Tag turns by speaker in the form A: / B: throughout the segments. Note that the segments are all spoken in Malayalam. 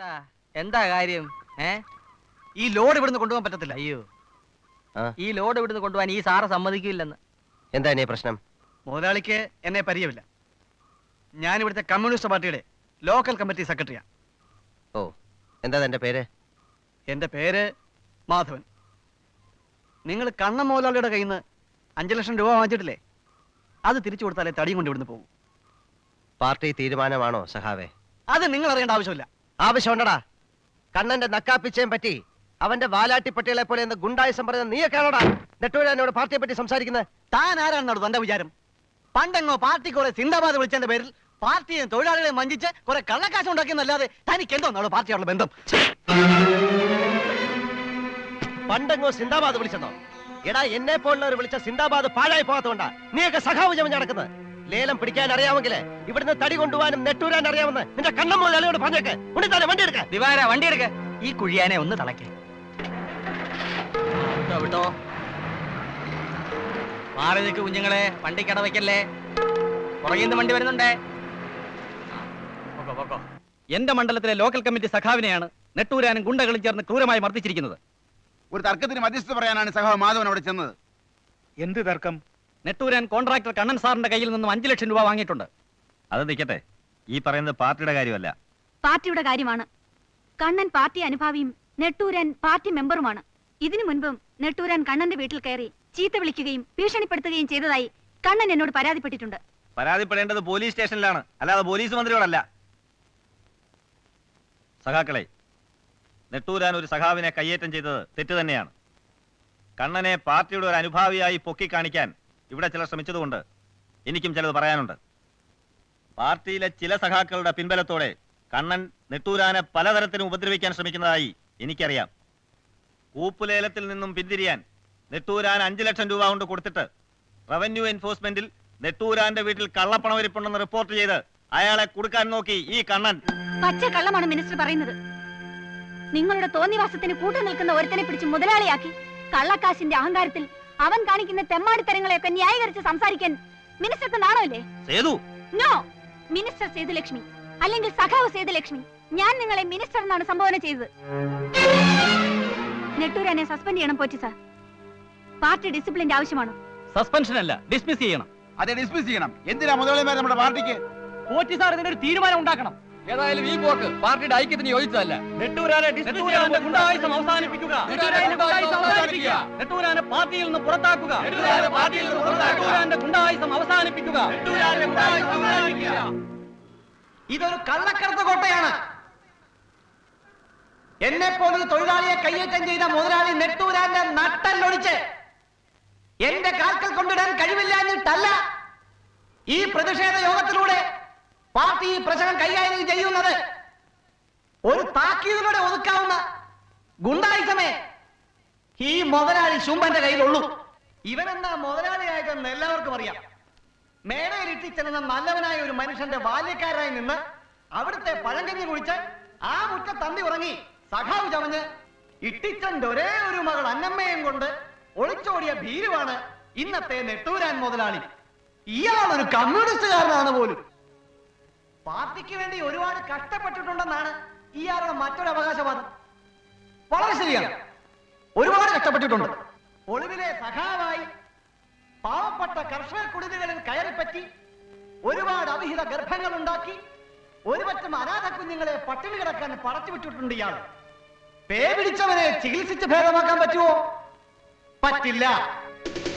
A: എന്താ? എന്താ കാര്യം? ഏ?
B: ഈ ലോഡ് ഇവിടുന്ന് കൊണ്ടുപോകാൻ പറ്റത്തില്ല.
A: അയ്യോ.
C: ആ?
A: ഈ ലോഡ് ഇവിടുന്ന് കൊണ്ടുപോകാൻ ഈ സാറ് സമ്മതിക്കില്ലെന്ന്.
C: എന്താ ഇനി പ്രശ്നം?
B: മുതലാളിക്ക് എന്നെ പരിചയമില്ല. ഞാൻ ഇവിടുത്തെ കമ്മ്യൂണിസ്റ്റ് പാർട്ടിയുടെ ലോക്കൽ കമ്മിറ്റി സെക്രട്ടറിയാണ്
C: ഓ എന്താ എന്റെ പേര്?
B: എന്റെ പേര് മാധവൻ. നിങ്ങൾ കണ്ണ മുതലാളിയുടെ കയ്യിൽ നിന്ന് അഞ്ച് ലക്ഷം രൂപ വാങ്ങിച്ചിട്ടില്ലേ? അത് തിരിച്ചു കൊടുത്താലേ തടിയും കൊണ്ട് ഇവിടുന്ന് പോകും.
C: പാർട്ടി തീരുമാനമാണോ സഹാവേ
B: അത് നിങ്ങൾ അറിയേണ്ട ആവശ്യമില്ല.
C: ആവശ്യമുണ്ടടാ കണ്ണന്റെ നക്കാപ്പിച്ചയും പറ്റി അവന്റെ വാലാട്ടി പട്ടികളെ പോലെ എന്ന് ഗുണ്ടായുസം നീയെ നീയൊക്കെയാണോടാ? നെട്ടൂരാനോട് പാർട്ടിയെ പറ്റി സംസാരിക്കുന്നത്
B: താൻ ആരാണെന്നോട് തന്റെ വിചാരം? പണ്ടെങ്ങോ പാർട്ടി കുറെ സിന്ദാബാദ് വിളിച്ചതിന്റെ പേരിൽ പാർട്ടിയെ തൊഴിലാളികളെ വഞ്ചിച്ച് കുറെ കള്ളക്കാശം ഉണ്ടാക്കിയെന്നല്ലാതെ തനിക്ക് എന്തോ നമ്മുടെ പാർട്ടിയോടുള്ള ബന്ധം?
C: പണ്ടെങ്ങോ സിന്ദാബാദ് വിളിച്ചെന്നോ? എടാ എന്നെ പോലുള്ളവർ വിളിച്ച സിന്ദാബാദ് പാഴായി പോകാത്തോണ്ടാ നീയൊക്കെ സഖാവ് ചമഞ്ഞ് നടക്കുന്നത് ലേലം പിടിക്കാൻ അറിയാമെങ്കിൽ ഇവിടുന്ന് തടി കൊണ്ടുപോകാനും നെട്ടൂരാൻ അറിയാമെന്ന് നിന്റെ കണ്ണം മുതലാളിയോട് പറഞ്ഞേക്ക്. ഉണ്ണിത്താനെ വണ്ടി എടുക്ക.
A: ദിവാര വണ്ടി എടുക്ക. ഈ കുഴിയാനെ ഒന്ന് തളയ്ക്ക. വിട്ടോ മാറി നിൽക്ക് കുഞ്ഞുങ്ങളെ വണ്ടി കടവയ്ക്കല്ലേ? പുറകിൽ നിന്ന് വണ്ടി വരുന്നുണ്ടേ? പൊക്കോ പൊക്കോ.
B: എന്റെ മണ്ഡലത്തിലെ ലോക്കൽ കമ്മിറ്റി സഖാവിനെയാണ് നെട്ടൂരാനും ഗുണ്ടകളും ചേർന്ന് ക്രൂരമായി മർദ്ദിച്ചിരിക്കുന്നത്.
D: ഒരു തർക്കത്തിന് മധ്യസ്ഥ പറയാനാണ് സഖാവ് മാധവൻ അവിടെ ചെന്നത്.
B: എന്ത് തർക്കം? നെട്ടൂരാൻ കോൺട്രാക്ടർ കണ്ണൻ സാറിന്റെ കയ്യിൽ നിന്നും അഞ്ചു ലക്ഷം രൂപ വാങ്ങിയിട്ടുണ്ട്.
E: അത് നിൽക്കട്ടെ ഈ പറയുന്നത് പാർട്ടിയുടെ കാര്യമല്ല.
F: പാർട്ടിയുടെ കാര്യമാണ്. കണ്ണൻ പാർട്ടി അനുഭാവിയും നെട്ടൂരൻ പാർട്ടി മെമ്പറുമാണ്. ഇതിനു മുൻപും നെട്ടൂരൻ കണ്ണന്റെ വീട്ടിൽ കയറി ചീത്ത വിളിക്കുകയും ഭീഷണിപ്പെടുത്തുകയും ചെയ്തതായി കണ്ണൻ എന്നോട് പരാതിപ്പെട്ടിട്ടുണ്ട്.
E: പരാതിപ്പെടേണ്ടത് പോലീസ് സ്റ്റേഷനിലാണ്. അല്ലാതെ പോലീസ് മന്ത്രിയോടല്ല. സഖാക്കളെ നെട്ടൂരാൻ ഒരു സഖാവിനെ കയ്യേറ്റം ചെയ്തത് തെറ്റ് തന്നെയാണ്. കണ്ണനെ പാർട്ടിയുടെ ഒരു അനുഭാവിയായി പൊക്കി കാണിക്കാൻ ഇവിടെ ചിലർ ശ്രമിച്ചതുകൊണ്ട് എനിക്കും ചിലത് പറയാനുണ്ട്. പാർട്ടിയിലെ ചില സഖാക്കളുടെ പിൻബലത്തോടെ കണ്ണൻ നെട്ടൂരാനെ പലതരത്തിലും ഉപദ്രവിക്കാൻ ശ്രമിക്കുന്നതായി എനിക്കറിയാം. കൂപ്പുലേലത്തിൽ നിന്നും പിന്തിരിയാൻ നെട്ടൂരാൻ അഞ്ചു ലക്ഷം രൂപ കൊണ്ട് കൊടുത്തിട്ട് റവന്യൂ എൻഫോഴ്സ്മെന്റിൽ നെട്ടൂരാന്റെ വീട്ടിൽ കള്ളപ്പണം ഇരിപ്പുണ്ടെന്ന് റിപ്പോർട്ട് ചെയ്ത് അയാളെ കൊടുക്കാൻ നോക്കി ഈ കണ്ണൻ.
F: പച്ച കള്ളമാണ് മിനിസ്റ്റർ പറയുന്നത്. നിങ്ങളുടെ തോന്നിവാസത്തിന് കൂട്ടു നിൽക്കുന്ന ഒരുത്തനെ പിടിച്ച് മുതലാളിയാക്കി കള്ളക്കാശിന്റെ അഹങ്കാരത്തിൽ അവൻ കാണിക്കുന്ന തെമ്മാടിത്തരങ്ങളെയൊക്കെ ന്യായീകരിച്ച് സംസാരിക്കാൻ മിനിസ്റ്റർക്ക് നാണമില്ലേ?
E: സേതു.
F: നോ. മിനിസ്റ്റർ സേതുലക്ഷ്മി അല്ലെങ്കിൽ സഖാവ് സേതുലക്ഷ്മി. ഞാൻ നിങ്ങളെ മിനിസ്റ്റർ എന്നാണ് സംബോധന ചെയ്തത്. നെട്ടൂരനെ സസ്പെൻഡ് ചെയ്യണം പോറ്റി സാർ. പാർട്ടി ഡിസിപ്ലിന്റെ ആവശ്യമാണ്?
B: സസ്പെൻഷൻ അല്ല ഡിസ്മിസ് ചെയ്യണം.
D: അതെ ഡിസ്മിസ് ചെയ്യണം. എന്തിനാ മുതലാളിമാർ നമ്മുടെ പാർട്ടിക്ക്?
B: പോറ്റി സാർ ഇതിനൊരു തീരുമാനം ഉണ്ടാക്കണം.
A: ഏതായാലും ഈ പോക്ക് പാർട്ടിയുടെ ഐക്യത്തിന് യോജിച്ചതല്ല.
B: അവസാനിപ്പിക്കുക. നെട്ടൂരാനെ പാർട്ടിയിൽ നിന്ന് പുറത്താക്കുക. നെട്ടൂരാന്റെ ഗുണ്ടായുസം അവസാനിപ്പിക്കുക. ഇതൊരു കള്ളക്കടത്ത് കോട്ടയാണ്. എന്നെ പോലൊരു തൊഴിലാളിയെ കയ്യേറ്റം ചെയ്ത മുതലാളി നെട്ടൂരാന്റെ നട്ടല്ലൊടിച്ച് എന്റെ കാൽക്കൽ കൊണ്ടിടാൻ കഴിവില്ല എന്നിട്ടല്ല ഈ പ്രതിഷേധ യോഗത്തിലൂടെ പാർട്ടി ഈ പ്രശ്നം കൈകാര്യം ചെയ്യുന്നത് ഒരു താക്കീതിലൂടെ ഒതുക്കാവുന്ന ഗുണ്ടായിസമേ ഈ മുതലാളി ശുംഭന്റെ കയ്യിലുള്ളൂ. ഇവനെന്താ മുതലാളിയായതെന്ന് എല്ലാവർക്കും അറിയാം. മേടയിൽ ഇട്ടിച്ചെന്ന നല്ലവനായ ഒരു മനുഷ്യന്റെ ബാല്യക്കാരായി നിന്ന് അവിടുത്തെ പഴങ്കഞ്ഞി കുഴിച്ച് ആ മുറ്റ തന്തി ഉറങ്ങി സഖാവ് ചമഞ്ഞ് ഇട്ടിച്ചന്റെ ഒരേ ഒരു മകൾ അന്നമ്മയും കൊണ്ട് ഒളിച്ചോടിയ ഭീരുവാണ് ഇന്നത്തെ നെട്ടൂരാൻ മുതലാളി. ഇയാളൊരു കമ്മ്യൂണിസ്റ്റുകാരനാണ് പോലും. പാർട്ടിക്ക് വേണ്ടി ഒരുപാട് കഷ്ടപ്പെട്ടിട്ടുണ്ടെന്നാണ് ഇയാളുടെ മറ്റൊരു അവകാശവാദം. വളരെ ശരിയാണ്. ഒരുപാട് കഷ്ടപ്പെട്ടിട്ടുണ്ട്. ഒളിവിലെ സഖാവായി പാവപ്പെട്ട കർഷക കുടിലുകളിൽ കയറിപ്പറ്റി ഒരുപാട് അവിഹിത ഗർഭങ്ങൾ ഉണ്ടാക്കി ഒരുപറ്റം അനാഥ കുഞ്ഞുങ്ങളെ പട്ടിണി കിടക്കാൻ പടച്ചു വിട്ടിട്ടുണ്ട് ഇയാൾ. പേ പിടിച്ചവനെ ചികിത്സിച്ച് ഭേദമാക്കാൻ പറ്റുമോ? പറ്റില്ല.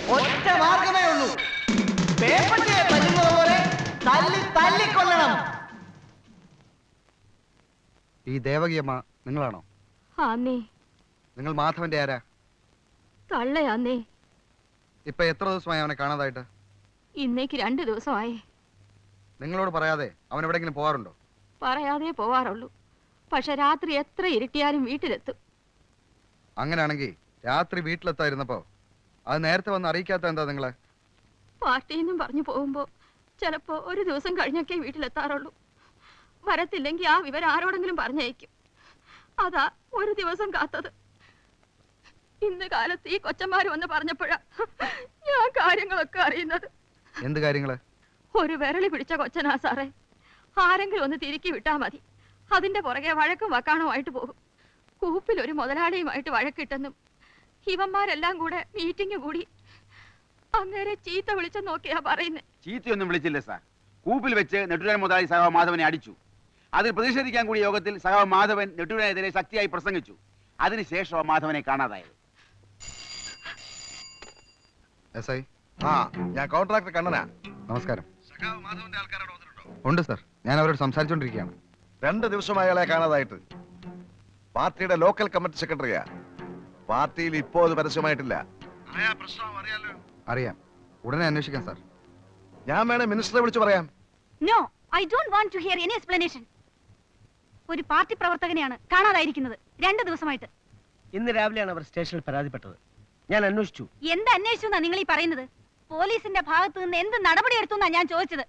B: ഒറ്റ മാർഗമേ ഉള്ളൂ. പേപ്പറ്റിയെ
G: ഈ ദേവകിയമ്മ നിങ്ങളാണോ?
F: ആന്നേ
G: നിങ്ങൾ മാധവന്റെ ആരാ?
F: തള്ളയാന്നേ.
G: ഇപ്പൊ എത്ര ദിവസമായി അവനെ കാണാതായിട്ട്?
F: ഇന്നേക്ക് രണ്ടു ദിവസമായി.
G: നിങ്ങളോട് പറയാതെ അവൻ എവിടെങ്കിലും പോവാറുണ്ടോ?
F: പറയാതെ പോവാറുള്ളൂ. പക്ഷെ രാത്രി എത്ര ഇരുട്ടിയാലും വീട്ടിലെത്തും.
G: അങ്ങനെയാണെങ്കിൽ രാത്രി വീട്ടിലെത്തായിരുന്നപ്പോ അത് നേരത്തെ വന്ന് അറിയിക്കാത്ത എന്താ നിങ്ങളെ?
F: പാർട്ടിന്നും പറഞ്ഞു പോകുമ്പോ ചിലപ്പോ ഒരു ദിവസം കഴിഞ്ഞൊക്കെ വീട്ടിലെത്താറുള്ളൂ. വരത്തില്ലെങ്കിൽ ആ വിവരം ആരോടെങ്കിലും പറഞ്ഞയക്കും. അതാ ഒരു ദിവസം കാത്തത്. ഇന്ന് കാലത്ത് ഈ കൊച്ചന്മാര് വന്ന് പറഞ്ഞപ്പോഴാ ഞാൻ കാര്യങ്ങളൊക്കെ അറിയുന്നത്.
G: എന്ത് കാര്യങ്ങൾ?
F: ഒരു വിരളി പിടിച്ച കൊച്ചനാ സാറേ. ആരെങ്കിലും ഒന്ന് തിരുക്കി വിട്ടാ മതി. അതിന്റെ പുറകെ വഴക്കും വക്കാണുമായിട്ട് പോകും. കൂപ്പിൽ ഒരു മുതലാളിയുമായിട്ട് വഴക്കിട്ടെന്നും ഇവന്മാരെല്ലാം കൂടെ മീറ്റിംഗ് കൂടി. അങ്ങേരെ ചീത്ത വിളിച്ചു നോക്കിയാ പറയുന്നേ.
D: ചീത്തയൊന്നും വിളിച്ചില്ല സാർ. കൂപ്പിൽ വെച്ച് നെട്ടുരാൻ മുതലാളി സാഹ മാധവനെ അടിച്ചു. അതിൽ പ്രതിഷേധിക്കാൻ കൂടിയ യോഗത്തിൽ സഹാവ് മാധവൻ നെട്ടൂരിനെതിരെ ശക്തിയായി പ്രസംഗിച്ചു. അതിനുശേഷം മാധവനെ കാണാതായത്
G: എസ് ഐ
H: ആ ഞാൻ കോൺട്രാക്ടർ കണ്ണനാ.
G: നമസ്കാരം. ഉണ്ട് സർ. ഞാൻ അവരോട് സംസാരിച്ചുകൊണ്ടിരിക്കുകയാണ്
H: രണ്ട് ദിവസമായി അയാളെ കാണാതായിട്ട്. പാർട്ടിയുടെ ലോക്കൽ കമ്മിറ്റി സെക്രട്ടറിയാ. പാർട്ടിയിൽ ഇപ്പോ അത് പരസ്യമായിട്ടില്ല.
G: അറിയാം. ഉടനെ അന്വേഷിക്കാം സാർ.
H: ഞാൻ വേണേ മിനിസ്റ്ററെ വിളിച്ചു പറയാം.
I: No I don't want to hear any explanation ഒരു പാർട്ടി പ്രവർത്തകനെയാണ് കാണാതായിരിക്കുന്നത്. രണ്ടു ദിവസമായിട്ട്.
C: ഇന്ന് രാവിലെയാണ് അവർ സ്റ്റേഷനിൽ പരാതിപ്പെട്ടത്. ഞാൻ അന്വേഷിച്ചു.
I: എന്ത് അന്വേഷിച്ചു എന്നാ നിങ്ങൾ ഈ പറയുന്നത്? പോലീസിന്റെ ഭാഗത്ത് നിന്ന് എന്ത് നടപടി എടുത്തു എന്നാ ഞാൻ ചോദിച്ചത്?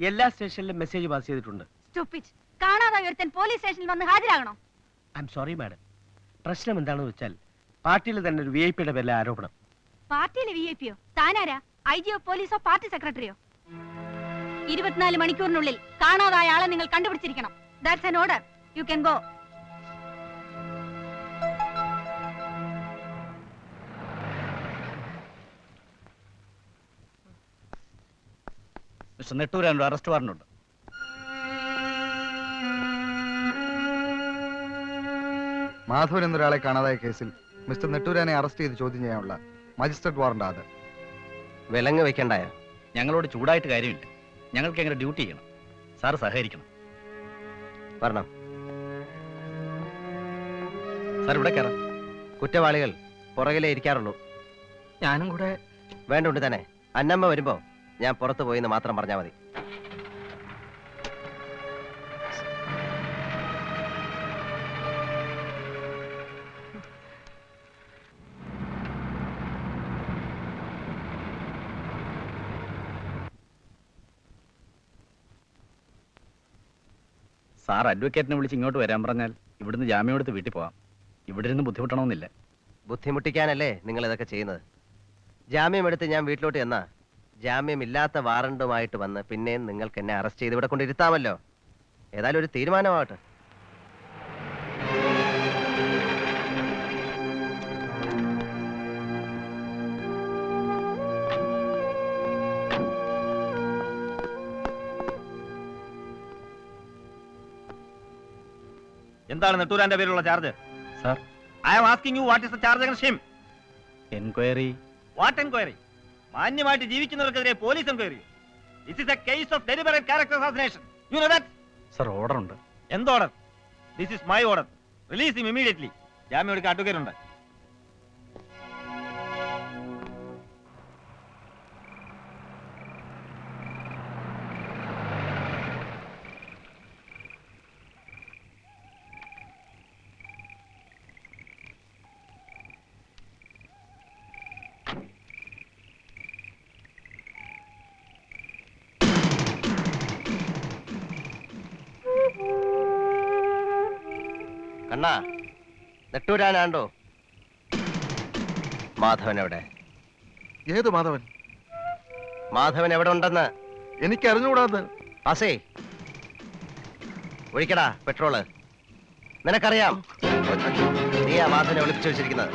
C: എല്ലാ സ്റ്റേഷനിലും മെസ്സേജ് പാസ് ചെയ്തിട്ടുണ്ട്.
I: സ്റ്റുപ്പിച്ച്. കാണാതായി ഒരുത്തൻ പോലീസ് സ്റ്റേഷനിൽ വന്ന് ഹാജരാകണോ?
C: ഐ എം സോറി മാഡം പ്രശ്നം എന്താണെന്ന് വെച്ചാൽ പാർട്ടിയിൽ തന്നെ ഒരു വി ഐ പിയുടെ പേരിലെ ആരോപണം.
I: പാർട്ടിയിലെ വി ഐ പിയോ താനാരാ? ഐ ജിയോ പോലീസോ പാർട്ടി സെക്രട്ടറിയോ? ഇരുപത്തിനാല് മണിക്കൂറിനുള്ളിൽ കാണാതായ ആളെ നിങ്ങൾ കണ്ടുപിടിച്ചിരിക്കണം. That's an order. You can go.
B: Mister Netturan ഒരു അറസ്റ്റ് വാറണ്ടുണ്ട്
G: മാധവൻ എന്നൊരാളെ കാണാതായ കേസിൽ മിസ്റ്റർ നെട്ടൂരാനെ അറസ്റ്റ് ചെയ്ത് ചോദ്യം ചെയ്യാനുള്ള മജിസ്ട്രേറ്റ് വാറണ്ട് അത്
C: വിലങ്ങ് വെക്കണ്ടായ?
B: ഞങ്ങളോട് ചൂടായിട്ട് കാര്യമില്ല. ഞങ്ങൾക്ക് എങ്ങനെ ഡ്യൂട്ടി ചെയ്യണം. സാർ സഹകരിക്കണം.
C: വരണം.
B: സാർ ഇവിടെ കയറാം.
C: കുറ്റവാളികൾ പുറകിലേ ഇരിക്കാറുള്ളൂ.
A: ഞാനും കൂടെ
C: വേണ്ടുണ്ട് തന്നെ. അന്നമ്മ വരുമ്പോ ഞാൻ പുറത്തു പോയി എന്ന് മാത്രം പറഞ്ഞാൽ മതി.
B: സാർ അഡ്വക്കേറ്റിനെ വിളിച്ച് ഇങ്ങോട്ട് വരാൻ പറഞ്ഞാൽ ഇവിടുന്ന് ജാമ്യം എടുത്ത് വീട്ടിൽ പോവാം. ഇവിടെ ഇരുന്ന് ബുദ്ധിമുട്ടണമെന്നില്ല.
C: ബുദ്ധിമുട്ടിക്കാനല്ലേ നിങ്ങൾ ഇതൊക്കെ ചെയ്യുന്നത്? ജാമ്യം എടുത്ത് ഞാൻ വീട്ടിലോട്ട് എന്നാ ജാമ്യമില്ലാത്ത വാറണ്ടുമായിട്ട് വന്ന് പിന്നെയും നിങ്ങൾക്ക് എന്നെ അറസ്റ്റ് ചെയ്ത് ഇവിടെ കൊണ്ടിരുത്താമല്ലോ. ഏതായാലും ഒരു തീരുമാനമാവട്ടെ.
E: എന്താണ് നെട്ടൂരാന്റെ പേരിലുള്ള charge?
B: Sir.
E: I am asking you what is the charge against him
B: enquiry
E: what enquiry മാന്യമായിട്ട് ജീവിക്കുന്നവർക്കെതിരെ police enquiry this is a case of deliberate character assassination you know that
B: sir order ഉണ്ട്.
E: എന്ത് order this is my order release him immediately ജാമ്യം എടുക്കാൻ അഡ്വക്കേറ്റ് ഉണ്ട്.
C: കണ്ണാ നെട്ടൂരാനാണ്ടോ? മാധവൻ എവിടെ?
H: ഏത് മാധവൻ?
C: മാധവൻ എവിടെ ഉണ്ടെന്ന്?
H: എനിക്ക് അറിഞ്ഞുകൂടാന്ന്
C: ആസേ ഒഴിക്കടാ പെട്രോൾ. നിനക്കറിയാം. നീയാ മാധവനെ ഒളിപ്പിച്ചു വെച്ചിരിക്കുന്നത്.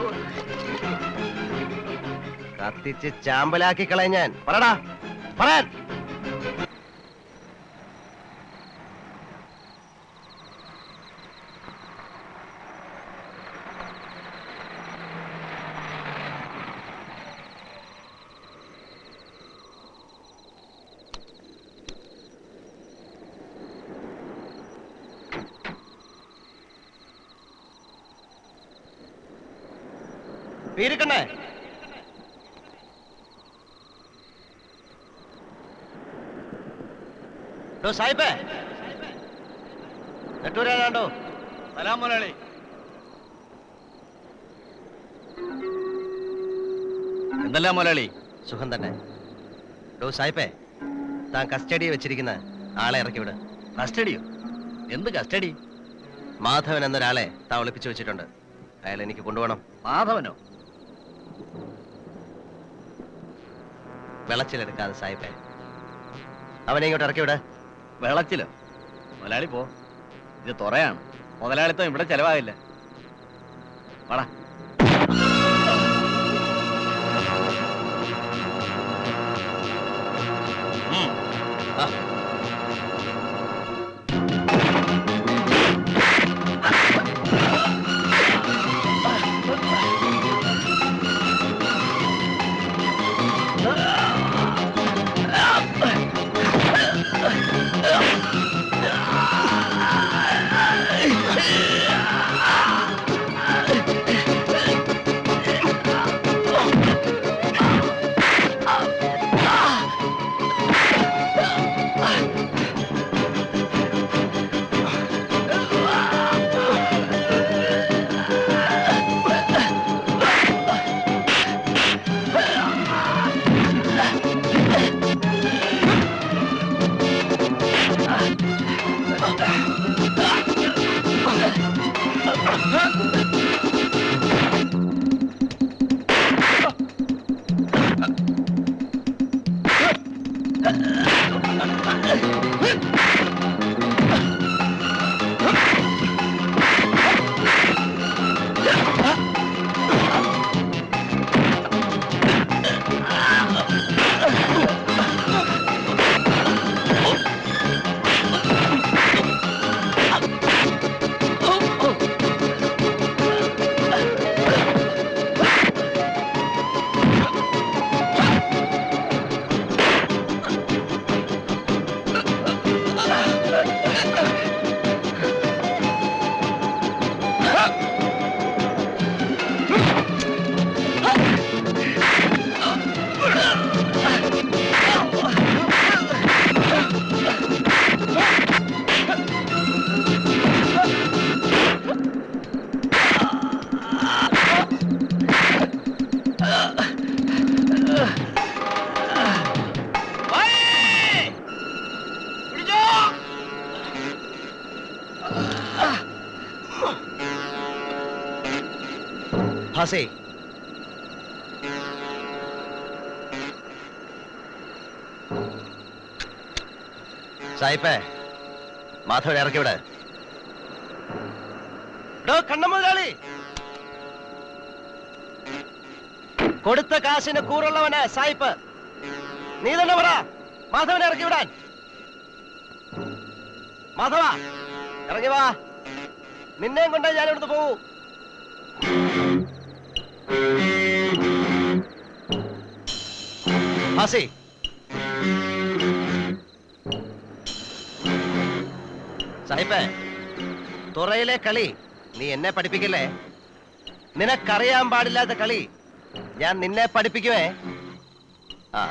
C: കത്തിച്ച് ചാമ്പലാക്കി കളയാൻ ഞാൻ. പറടാ പറയാൻ പീരിക്കണ്ണേ ഡോ സാഹിബേ നെട്ടൂരാണ്ടോ
E: സലാം മലയാളി
B: എന്തല്ല മലയാളി
C: സുഖം തന്നെ. ഡോ സാഹിബേ താൻ കസ്റ്റഡി വെച്ചിരിക്കുന്ന ആളെ ഇറക്കി വിട്.
B: കസ്റ്റഡിയോ? എന്ത് കസ്റ്റഡി?
C: മാധവൻ എന്നൊരാളെ താൻ ഒളിപ്പിച്ചു വെച്ചിട്ടുണ്ട്. അയാൾ എനിക്ക് കൊണ്ടുപോകണം.
B: മാധവനോ?
C: വിളച്ചിലെടുക്കാതെ സായിപ്പേ. അവനെ ഇങ്ങോട്ട് ഇറക്കി വിട്.
B: വെളച്ചിലോ? മുതലാളി പോ.
A: ഇത് തുറയാണ്. മുതലാളിത്തം ഇവിടെ ചെലവാകില്ല. വാടാ. ആ.
C: ഭാസേ സായിപ്പേ മാധവടെ ഇറക്കി ഇവിടെ എടോ കണ്ണ മുതലാളി കൊടുത്ത കാശിന് കൂറുള്ളവന് സായിപ്പ്. നീ തന്നെ പറ മാധവനെ ഇറക്കി വിടാൻ. മാധവ ഇറങ്ങി വാ. നിന്നെയും കൊണ്ടേ ഞാൻ ഇവിടുന്ന് പോകൂ ഭാസി സാഹിബേ തുറയിലെ കളി നീ എന്നെ പഠിപ്പിക്കില്ലേ? നിനക്കറിയാൻ പാടില്ലാത്ത കളി ഞാൻ നിന്നെ പഠിപ്പിക്കുമേ ആ.